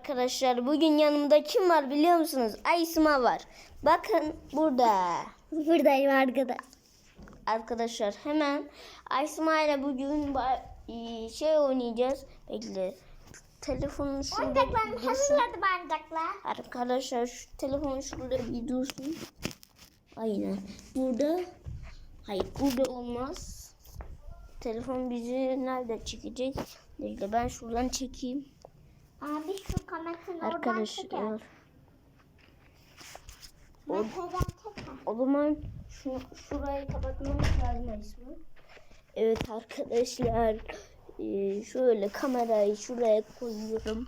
Arkadaşlar bugün yanımda kim var biliyor musunuz? Aysima var. Bakın burada. Buradayım arkadaş. Arkadaşlar hemen Aysima ile bugün e, şey oynayacağız. Bekle. Telefonun şurada Oyuncaklarım hazırladı oyuncaklar. Arkadaşlar şu telefon şurada bir dursun. Aynen. Burada hayır burada olmaz. Telefon bizi nerede çekecek? Bekle ben şuradan çekeyim. Abi şu kamerasını oradan Arkadaşlar çeker. O zaman şu, şurayı kapatmamız lazım Aysma. Evet arkadaşlar. eee, şöyle kamerayı şuraya koyuyorum.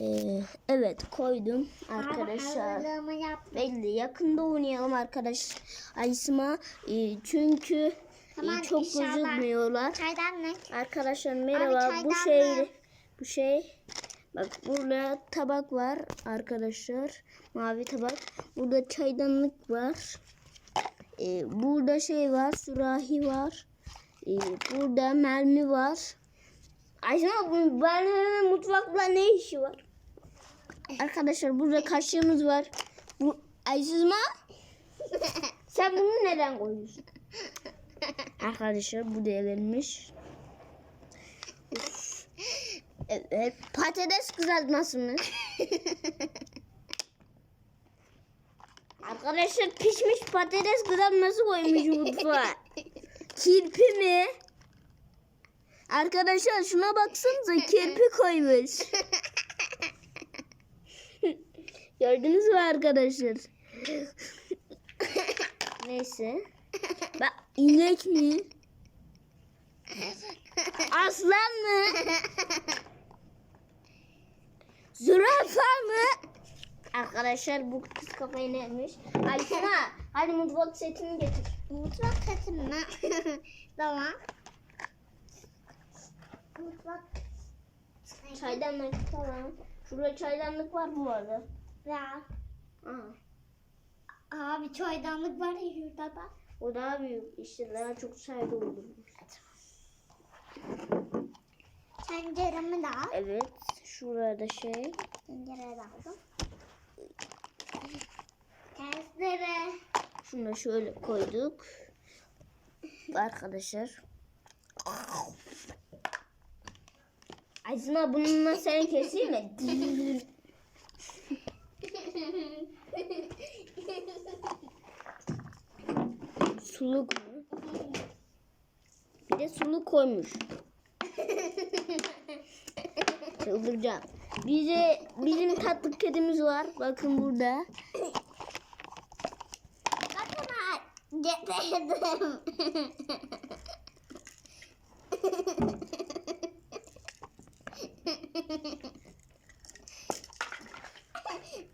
Eee, evet koydum arkadaşlar. Abi. Belli yakında oynayalım arkadaş Aysma. Eee, çünkü Tamam, çok inşallah. gözükmüyorlar. Arkadaşlar merhaba. çaydanlık. bu şey bu şey bak burada tabak var arkadaşlar. Mavi tabak. Burada çaydanlık var. Ee, burada şey var. Sürahi var. Ee, burada mermi var. Ayşe bu merminin mutfakla ne işi var? Arkadaşlar burada kaşığımız var. Bu Aysizma sen bunu neden koyuyorsun? Arkadaşlar bu da verilmiş. Evet, patates kızartması mı? Arkadaşlar pişmiş patates kızartması koymuş mutfağa. Kirpi mi? Arkadaşlar şuna baksanıza kirpi koymuş. Gördünüz mü arkadaşlar? Neyse. Bak inek mi? Aslan mı? Zürafa mı? Arkadaşlar bu kız kafayı ne yemiş? Aysena hadi mutfak setini getir. Mutfak setimi. tamam. Mutfak. Çaydanlık tamam. Şurada çaydanlık var bu arada. Aa, Abi çaydanlık var ya şurada da. o daha büyük. İşte daha çok çay doldurmuş. Tenceremi de al. Evet. Şurada şey. Tencereye de aldım. Tersleri. Şunu da şöyle koyduk. Arkadaşlar. Aysena bununla sen keseyim mi? Suluk mu? Bir de suluk koymuş. Çıldıracağım. Bize bizim tatlı kedimiz var. Bakın burada. Bakın getirdim.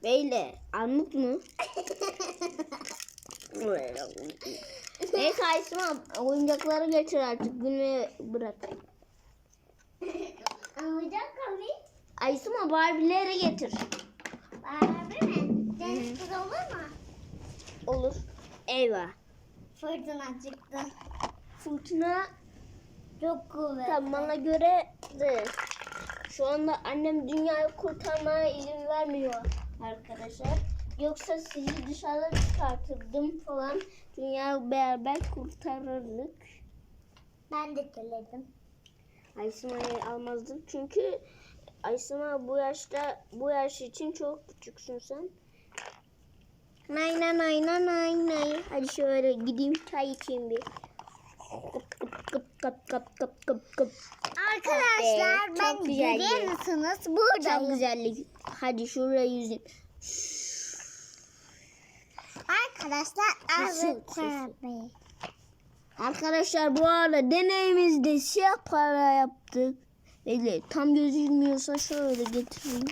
Beyle. Armut mu? Neyse Aysma oyuncakları getir artık. Gülmeye bırak. Alacak abi. Aysma Barbie'leri getir. Beraber mi? Deniz olur mu? Olur. Eyvah. Fırtına çıktı. Fırtına Çok kuvvetli. tam bana göre de şu anda annem dünyayı kurtarmaya izin vermiyor arkadaşlar. Yoksa sizi dışarıda çıkartırdım falan. Dünyayı beraber kurtarırdık. Ben de söyledim. Aysima'yı almazdık çünkü Aysima bu yaşta bu yaş için çok küçüksün sen. Nay nay nay nay nay nay. Hadi şöyle gideyim çay içeyim bir. Kıp kıp kıp kıp kıp kıp kıp kıp. Arkadaşlar Çok ben görüyor musunuz? Çok Buradayım. güzellik. Hadi şuraya yüzeyim. Arkadaşlar sus. abi. Arkadaşlar bu arada deneyimizde siyah para yaptık. Bekle tam gözükmüyorsa şöyle getireyim.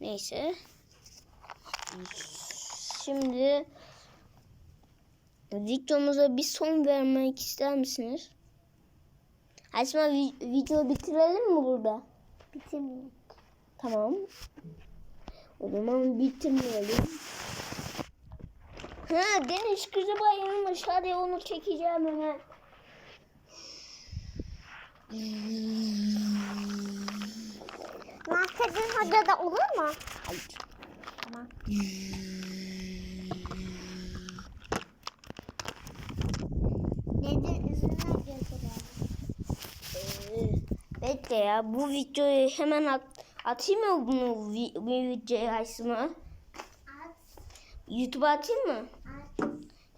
Neyse. Şimdi videomuza bir son vermek ister misiniz? Asma vi- video bitirelim mi burada? Bitirmeyin. Tamam. O zaman bitirmeyelim. Ha Deniz kızı bayılmış. Hadi onu çekeceğim hemen. Kadın hoca da olur mu? Hayır. Tamam. Neden üzerine götürelim? Ee, bekle ya bu videoyu hemen at, atayım mı bunu vi- bu YouTube'a atayım mı?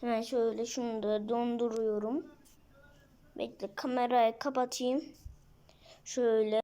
Hemen şöyle şunu da donduruyorum. Bekle kamerayı kapatayım. Şöyle.